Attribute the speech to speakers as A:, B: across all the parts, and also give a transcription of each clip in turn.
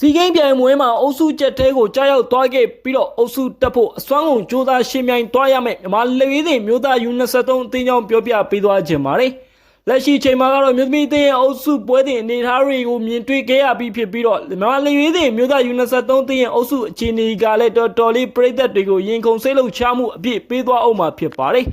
A: စီကိန်းပြိုင်ပွဲမှာအုပ်စုချက်သေးကိုကြားရောက်သွားခဲ့ပြီးတော့အုပ်စုတက်ဖို့အစွမ်းကုန်ကြိုးစားရှင်ပြိုင်သွားရမယ်မြန်မာလူရည်သည်မျိုးသားယူ23 အသင်းကြောင့်ပြောပြပေးသွားခြင်းပါတယ်လက်ရှိချိန်မှာကတော့မြို့သမီးအသင်းရဲ့အုပ်စုပွဲတင်အနေအထားတွေကိုမြင်တွေ့ခဲ့ရပြီးဖြစ်ပြီးတော့မြန်မာလူရည်သည်မျိုးသားယူ23 အသင်းရဲ့အုပ်စုအခြေအနေကလည်းတော်တော်လေးပြိသက်တွေကိုရင်ခုန်စိတ်လှုပ်ရှားမှုအပြည့်ပေးသွားအောင်မှာဖြစ်ပါတယ်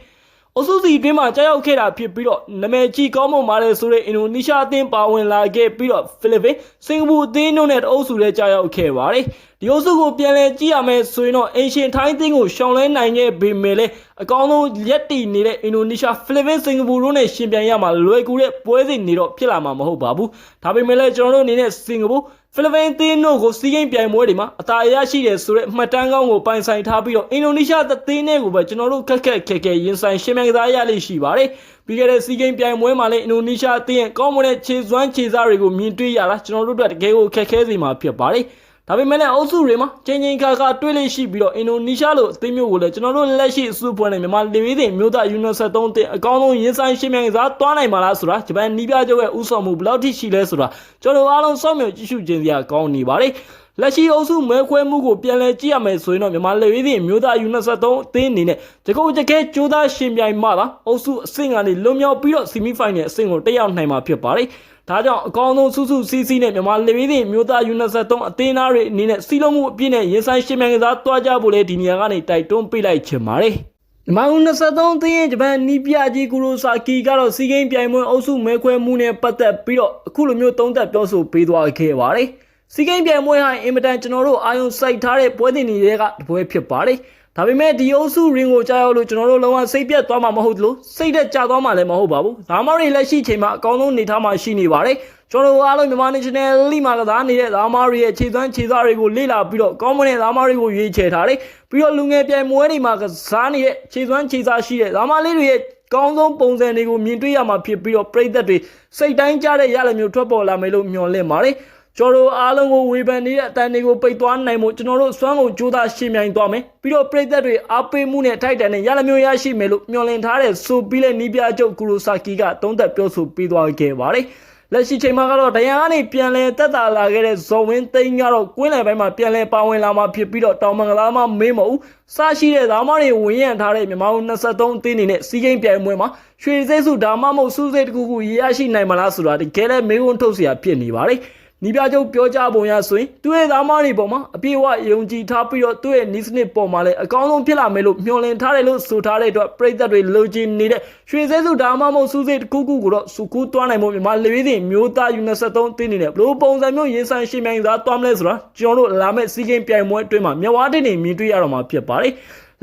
A: အုပ်စုစီအတွင်းမှာကြားရောက်ခဲ့တာဖြစ်ပြီးတော့နာမည်ကြီးကောင်းမွန်ပါလေဆိုတဲ့အင်ဒိုနီးရှားအသင်းပါဝင်လာခဲ့ပြီးတော့ဖိလစ်ပင်စင်ကာပူအသင်းတို့နဲ့တအုပ်စုလည်းကြားရောက်ခဲ့ပါတယ်ဒီအုပ်စုကိုပြန်လည်ကြည့်ရမယ်ဆိုရင်တော့အင်ရှင်ထိုင်းအသင်းကိုရှောင်လဲနိုင်ခဲ့ပေမဲ့လည်းအကောင်းဆုံးရက်တည်နေတဲ့အင်ဒိုနီးရှားဖိလစ်ပင်စင်ကာပူတို့နဲ့ရှင်ပြိုင်ရမှာလွယ်ကူတဲ့ပွဲစဉ်နေတော့ဖြစ်လာမှာမဟုတ်ပါဘူးဒါပေမဲ့လည်းကျွန်တော်တို့အနေနဲ့စင်ကာပူ ဖိလစ်ပင်အသင်းတို့ကိုစီးကိန်းပြိုင်ပွဲတွေမှာအသာရရှိတယ်ဆိုတဲ့အမှတ်တမ်းကောင်းကိုပိုင်ဆိုင်ထားပြီးတော့အင်ဒိုနီးရှားသင်းတွေကိုပဲကျွန်တော်တို့ခက်ခက်ခဲခဲရင်ဆိုင်ရှင်မြန်ကစားရလိမ့်ရှိပါတယ်ပြီးခဲ့တဲ့စီးကိန်းပြိုင်ပွဲမှာလည်းအင်ဒိုနီးရှားအသင်းရဲ့ကောင်းမွန်တဲ့ခြေစွမ်းခြေစားတွေကိုမြင်တွေ့ရတာကျွန်တော်တို့အတွက်တကယ်ကိုခက်ခဲစေမှာဖြစ်ပါတယ် ဒါပေမဲ့လည်းအုပ်စုတွေမှာချင်းချင်းခါခါတွေ့လိမ့်ရှိပြီးတော့အင်ဒိုနီးရှားလိုအသင်းမျိုးကိုလည်းကျွန်တော်တို့လက်ရှိအစုပွဲနဲ့မြန်မာလေဝေးတင်မျိုးသားယူနိုဆက်3တင်အကောင်းဆုံးရင်ဆိုင်ရှင်မြန်ကစားသွားနိုင်မှာလားဆိုတာဂျပန်နီးပြချုပ်ရဲ့ဥဆောင်မှုဘယ်လောက်ထိရှိလဲဆိုတာကျွန်တော်အားလုံးစောင့်မျှော်ကြည့်ရှုခြင်းစရာကောင်းနေပါတယ် လက်ရှိအုပ်စုမဲခွဲမှုကိုပြန်လည်ကြည့်ရမယ်ဆိုရင်တော့မြန်မာလေဝေးတင်မျိုးသားယူနိုဆက်3အသင်းအနေနဲ့တကုတ်တကဲကြိုးစားရှင်ပြိုင်မှသာအုပ်စုအဆင့်ကနေလွန်မြောက်ပြီးတော့ဆီမီဖိုင်နယ်အဆင့်ကိုတက်ရောက်နိုင်မှာဖြစ်ပါတယ်ဒါကြောင့်အကောင်းဆုံးစုစုစည်းစည်းနဲ့မြန်မာလေဝေးသည်မျိုးသားယူ23 အသင်းသားတွေအနေနဲ့စီလုံးမှုအပြည့်နဲ့ရင်ဆိုင်ရှင်မြန်ကစားသွားကြဖို့လေဒီနေရာကနေတိုက်တွန်းပေးလိုက်ချင်ပါတယ်။မြန်မာဦး23အသင်းရဲ့ဂျပန်နီးပြကြီးကူရိုဆာကီကတော့စီဂိမ်းပြိုင်ပွဲအုပ်စုမဲခွဲမှုနဲ့ပတ်သက်ပြီးတော့အခုလိုမျိုးသုံးသပ်ပြောဆိုပေးသွားခဲ့ပါတယ်။ စီဂိမ်းပြိုင်ပွဲဟာအင်မတန်ကျွန်တော်တို့အာယုံစိုက်ထားတဲ့ပွဲတင်တွေကတပွဲဖြစ်ပါတယ်။ဒါပေမဲ့ဒီအုပ်စုရင်ကိုကြားရောက်လို့ကျွန်တော်တို့လုံးဝစိတ်ပြတ်သွားမှာမဟုတ်သလိုစိတ်သက်ကြသွားမှာလည်းမဟုတ်ပါဘူး။ဒါမှမဟုတ်လက်ရှိချိန်မှာအကောင်းဆုံးနေထားမှာရှိနေပါတယ်။ကျွန်တော်တို့အားလုံးမြန်မာ National League မှာကစားနေတဲ့ဒါမာရီရဲ့ခြေသွမ်းခြေသားတွေကိုလေ့လာပြီးတော့ကောင်းမွန်တဲ့ဒါမာရီကိုရွေးချယ်ထားတယ်။ပြီးတော့လူငယ်ပြိုင်ပွဲတွေမှာကစားနေတဲ့ခြေသွမ်းခြေသားရှိတဲ့ဒါမာလေးတွေရဲ့ကောင်းဆုံးပုံစံတွေကိုမြင်တွေ့ရမှာဖြစ်ပြီးတော့ပြည်သက်တွေစိတ်တိုင်းကြတဲ့ရလမျိုးထွက်ပေါ်လာမယ်လို့မျှော်လင့်ပါတယ်။ ကျွန်တော်တို့အားလုံးကိုဝေဖန်နေတဲ့အတန်တွေကိုပိတ်သွားနိုင်ဖို့ကျွန်တော်တို့စွမ်းကုန်ကြိုးစားရှင်းပြိုင်သွားမယ်ပြီးတော့ပြည်သက်တွေအားပေးမှုနဲ့ထိုက်တန်တဲ့ရလမျိုးရရှိမယ်လို့မျှော်လင့်ထားတဲ့ဆိုပြီးလဲနီးပြချုပ်ကူရိုဆာကီကသုံးသပ်ပြောဆိုပေးသွားခဲ့ပါတယ်လက်ရှိချိန်မှာကတော့ဒရန်ကနေပြန်လည်တက်တာလာခဲ့တဲ့ဇော်ဝင်းသိန်းကတော့ကွင်းလယ်ပိုင်းမှာပြန်လည်ပါဝင်လာမှာဖြစ်ပြီးတော့တောင်မင်္ဂလာမှာမေးမဟုတ်စရှိတဲ့ဒါမှတွေဝင်ရန်ထားတဲ့မြန်မာ23အသင်းအနေနဲ့စီးကိန်းပြိုင်ပွဲမှာရွှေစိတ်စုဒါမှမဟုတ်စူးစိတ်တခုခုရရှိနိုင်မလားဆိုတာတကယ်လည်းမေးခွန်းထုတ်စရာဖြစ်နေပါတယ်။ နီးပြချုပ်ပြောကြပုံရဆိုရင်သူ့ရဲ့သားမတွေပေါ်မှာအပြည့်အဝယုံကြည်ထားပြီးတော့သူ့ရဲ့နီးစနစ်ပေါ်မှာလည်းအကောင်းဆုံးဖြစ်လာမယ်လို့မျှော်လင့်ထားတယ်လို့ဆိုထားတဲ့အတွက်ပြည်သက်တွေလိုချင်နေတဲ့ရွှေစဲစုဒါမှမဟုတ်စူးစိတ်တစ်ခုခုကိုတော့စုကူးသွားနိုင်မှုမြန်မာလေရေးစဉ်မျိုးသားယူ23 တင်းနေတယ်ဘလို့ပုံစံမျိုးရင်ဆိုင်ရှင်မြိုင်သားသွားမလဲဆိုတာကျွန်တော်တို့လာမယ့်စီးကင်းပြိုင်ပွဲအတွင်းမှာမြဝတင်နေမြင်တွေ့ရတော့မှာဖြစ်ပါတယ်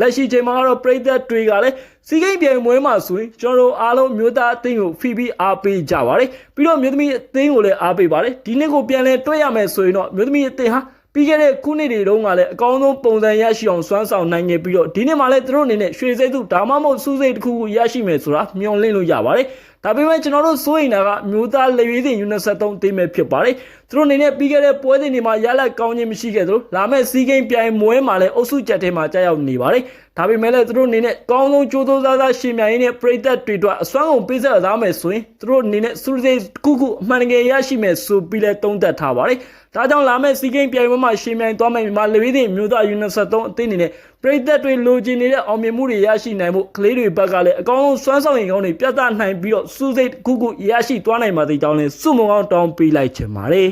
A: လက်ရှိချိန်မှာကတော့ပြည်သက်တွေကလည်းစီကိန်းပြိုင်ပွဲမှာဆိုရင်ကျွန်တော်တို့အားလုံးမျိုးသားအသင်းကိုဖီပြီးအားပေးကြပါတယ်ပြီးတော့မျိုးသမီးအသင်းကိုလည်းအားပေးပါတယ်ဒီနေ့ကိုပြန်လဲတွေ့ရမယ်ဆိုရင်တော့မျိုးသမီးအသင်းဟာပြီးခဲ့တဲ့ခုနှစ်တွေတုန်းကလည်းအကောင်းဆုံးပုံစံရရှိအောင်စွမ်းဆောင်နိုင်ခဲ့ပြီးတော့ဒီနေ့မှလည်းသူတို့အနေနဲ့ရွှေစိတ်သူဒါမှမဟုတ်စူးစိတ်တစ်ခုခုရရှိမယ်ဆိုတာမျှော်လင့်လို့ရပါတယ် ဒါပေမဲ့ကျွန်တော်တို့စိုးရိမ်တာကမျိုးသားလေရွေးစဉ်ယူနဆက်3တင်းမဲ့ဖြစ်ပါတယ်သူတို့အနေနဲ့ပြီးခဲ့တဲ့ပွဲစဉ်တွေမှာရလက်ကောင်းခြင်းမရှိခဲ့သလိုလာမယ့်စီးကိန်းပြိုင်မွဲမှာလည်းအုပ်စုချက်ထဲမှာကြာရောက်နေပါတယ်ဒါပေမဲ့လည်းသူတို့အနေနဲ့ကောင်းဆုံးကြိုးစိုးစားစားရှင်မြိုင်နဲ့ပြည်သက်တွေအတွက်အစွမ်းကုန်ပေးဆက်သားမယ်ဆိုရင်သူတို့အနေနဲ့စူးစိတ်ခုခုအမှန်တကယ်ရရှိမယ်ဆိုပြီးလဲသုံးသပ်ထားပါတယ်ဒါကြောင့်လာမယ့်စီးကိန်းပြိုင်ပွဲမှာရှင်မြိုင်သွားမယ်မြန်မာလေဝေးတင်မျိုးသားယူနဆက်3အသင်းအနေနဲ့ ပြည်သက်တွေလိုချင်နေတဲ့အောင်မြင်မှုတွေရရှိနိုင်ဖို့ကလေးတွေဘက်ကလည်းအကောင်းဆုံးစွမ်းဆောင်ရင်ကောင်းတွေပြသနိုင်ပြီးတော့စူးစိတ်ခုခုရရှိသွားနိုင်ပါသေးကြောင်းလဲစုမုံကောင်းတောင်းပေးလိုက်ချင်ပါတယ်